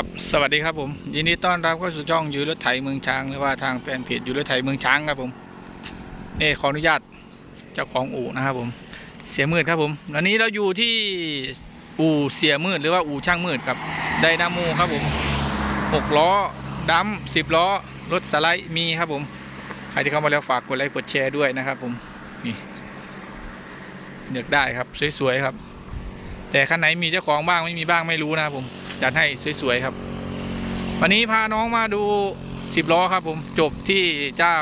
ครับสวัสดีครับผมยินดีต้อนรับเข้าสู่ช่องยูรถไถเมืองช้างหรือว่าทางแฟนเพจยูรถไถเมืองช้างครับผมนี่ขออนุญาตเจ้าของอู่นะครับผม เสียมืดครับผมวันนี้เราอยู่ที่อู่เสียมืดหรือว่าอู่ช่างมืดครับไดนาโมครับผมหกล้อดัมสิบล้อรถสไลด์มีครับผมใครที่เข้ามาแล้วฝากกดไลค์กดแชร์ด้วยนะครับผมนี่เลือกได้ครับสวยๆครับ แต่คันไหนมีเจ้าของบ้างไม่มีบ้างไม่รู้นะครับผม จัดให้สวยๆครับ วันนี้พาน้องมาดูสิบล้อครับผมจบที่เจ้า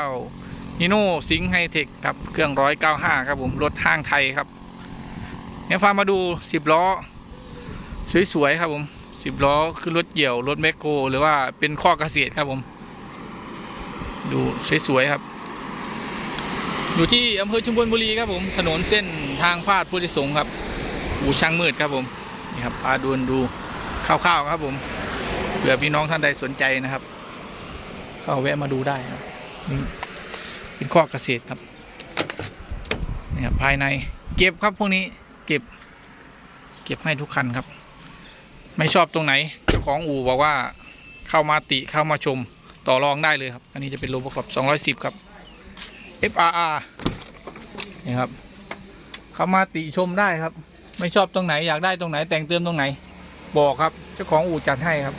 ฮิโน่ซิงไฮเทคครับเครื่องร้อยเก้าห้าครับผมรถห้างไทยครับเนี่ยพามาดูสิบล้อ สวยๆครับผมสิบล้อคือรถเกี่ยวรถแมคโครหรือว่าเป็นข้อเกษตรครับผม ดูสวยๆครับ อยู่ที่อำเภอชุมพลบุรีครับผมถนนเส้นทางพาดพุทธิสงครับ อู่ช่างมืดครับผมนี่ครับพาดูดู คร่าวๆครับผมเผื่อพี่น้องท่านใดสนใจนะครับเข้าแวะมาดูได้ครับนี่เป็นข้อเกษตรครับนี่ครับภายในเก็บครับพวกนี้เก็บ เก็บให้ทุกคันครับ ไม่ชอบตรงไหน เจ้าของอู่บอกว่าเข้ามาติเข้ามาชมต่อรองได้เลยครับ อันนี้จะเป็นโลประกอบ210 ครับ FRR นี่ครับเข้ามาติชมได้ครับ ไม่ชอบตรงไหนอยากได้ตรงไหนแต่งเติมตรงไหน บอกครับ เจ้าของอู่จัดให้ครับ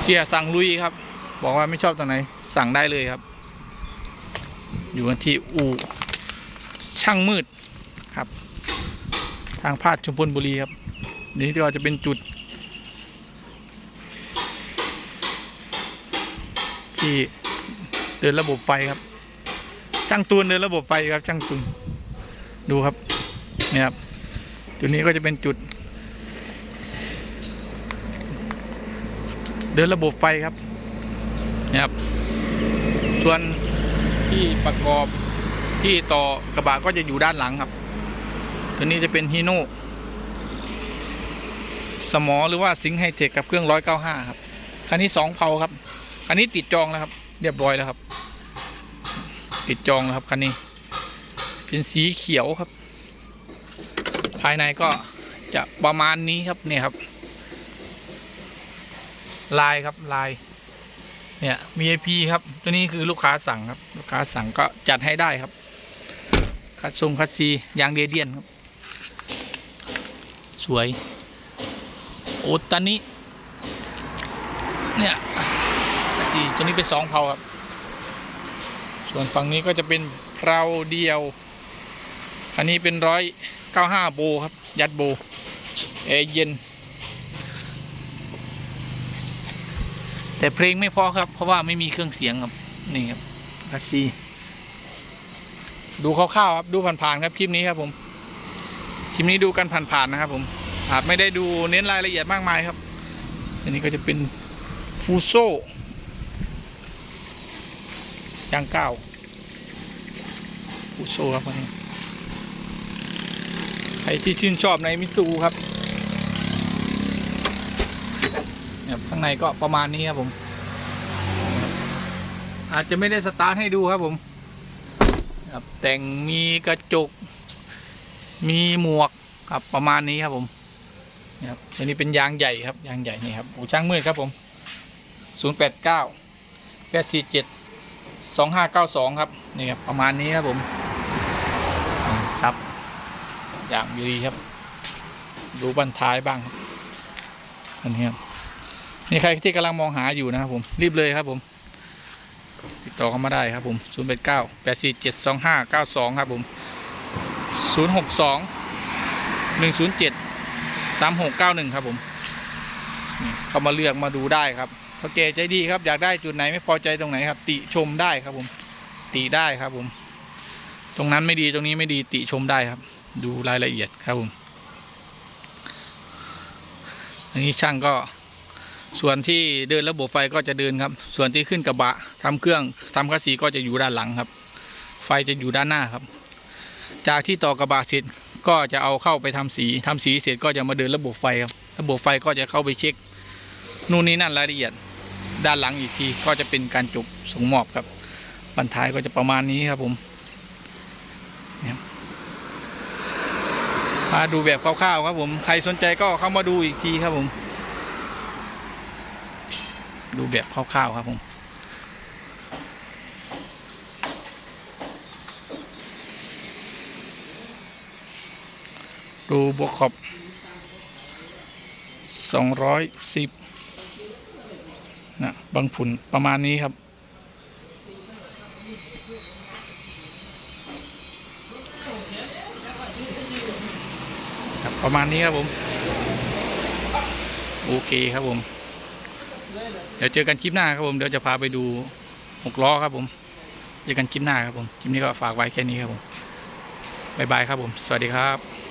เสียสั่งลุยครับ บอกว่าไม่ชอบตรงไหน สั่งได้เลยครับ อยู่กันที่อู่ช่างมืดครับ ทางพาดชุมพลบุรีครับ นี่ที่ว่าจะเป็นจุด ที่เดินระบบไฟครับช่างตูนเดินระบบไฟครับช่างตูนดูครับเนี่ยครับ จุดนี้ก็จะเป็นจุด เดินระบบไฟครับนี่ยครับ ส่วนที่ประกอบที่ต่อกระบะก็จะอยู่ด้านหลังครับ ตัวนี้จะเป็นฮีโน่สมอหรือว่าสิงห์ไฮเทคกับเครื่องร้อยเก้าห้าครับ คันนี้สองเผาครับ คันนี้ติดจองแล้วครับ เรียบร้อยแล้วครับ ติดจองแล้วครับคันนี้ เป็นสีเขียวครับ ภายในก็จะประมาณนี้ครับเนี่ยครับ ลายครับลาย เนี่ย VIP ครับ ตัวนี้คือลูกค้าสั่งครับ ลูกค้าสั่งก็จัดให้ได้ครับ คัดทรงคัดซียางเรเดียนครับ สวย โอตานิเนี่ยคัดซีตัวนี้เป็นสองเผาครับ ส่วนฝั่งนี้ก็จะเป็นเพราเดียว อันนี้เป็นร้อย เก้าห้าโบครับ ยัดโบแอร์เย็น แต่เพลงไม่พอครับ เพราะว่าไม่มีเครื่องเสียงครับ นี่ครับคัสซีดูคร่าวๆครับ ดูผ่านๆครับคลิปนี้ครับผม คลิปนี้ดูกันผ่านๆนะครับ ผมอาจไม่ได้ดูเน้นรายละเอียดมากมายครับ อันนี้ก็จะเป็นฟูโซยางเก้าฟูโซครับอันนี้ ใครที่ชื่นชอบในมิตซูครับข้างในก็ประมาณนี้ครับผม อาจจะไม่ได้สตาร์ทให้ดูครับผมครับแต่งมีกระจก มีหมวกครับประมาณนี้ครับผมนี่ครับอันนี้เป็นยางใหญ่ครับยางใหญ่นี่ครับโอ้ช่างมืดครับผม 0 8 9 8 4 7 2 5 9 2 ครับนี่ครับประมาณนี้ครับผมซับ อย่างดีครับ ดูบันท้ายบ้างครับอันนี้ครับนี่ใครที่กำลังมองหาอยู่นะครับผมรีบเลยครับผม ติดต่อเข้ามาได้ครับผม0 8 9 8 4 7 2 5 9 2 ครับผม 0 6 2 1 0 7 3 6 9 1 ครับผมเข้ามาเลือกมาดูได้ครับเขาเกใจดีครับอยากได้จุดไหนไม่พอใจตรงไหนครับ ติชมได้ครับผม ติได้ครับผม ตรงนั้นไม่ดีตรงนี้ไม่ดีติชมได้ครับ ดูรายละเอียดครับผมอันนี้ช่างก็ส่วนที่เดินระบบไฟก็จะเดินครับ ส่วนที่ขึ้นกระบะทำเครื่องทำคัสซีก็จะอยู่ด้านหลังครับ ไฟจะอยู่ด้านหน้าครับ จากที่ต่อกระบะเสร็จก็จะเอาเข้าไปทำสีทำสีเสร็จก็จะมาเดินระบบไฟครับ ระบบไฟก็จะเข้าไปเช็คนู่นนี่นั่นรายละเอียด ด้านหลังอีกทีก็จะเป็นการจบส่งมอบครับบรรทายก็จะประมาณนี้ครับผมเนี่ยครับ มาดูแบบคร่าวๆครับผม ใครสนใจก็เข้ามาดูอีกทีครับผม ดูแบบคร่าวๆครับผมดูบวกขอบสองร้อยสิบนะบางฝุ่นประมาณนี้ครับ ประมาณนี้ครับผม โอเคครับผม เดี๋ยวเจอกันคลิปหน้าครับผม เดี๋ยวจะพาไปดูหกล้อครับผม เจอกันคลิปหน้าครับผม คลิปนี้ก็ฝากไว้แค่นี้ครับผมบายบายครับผม สวัสดีครับ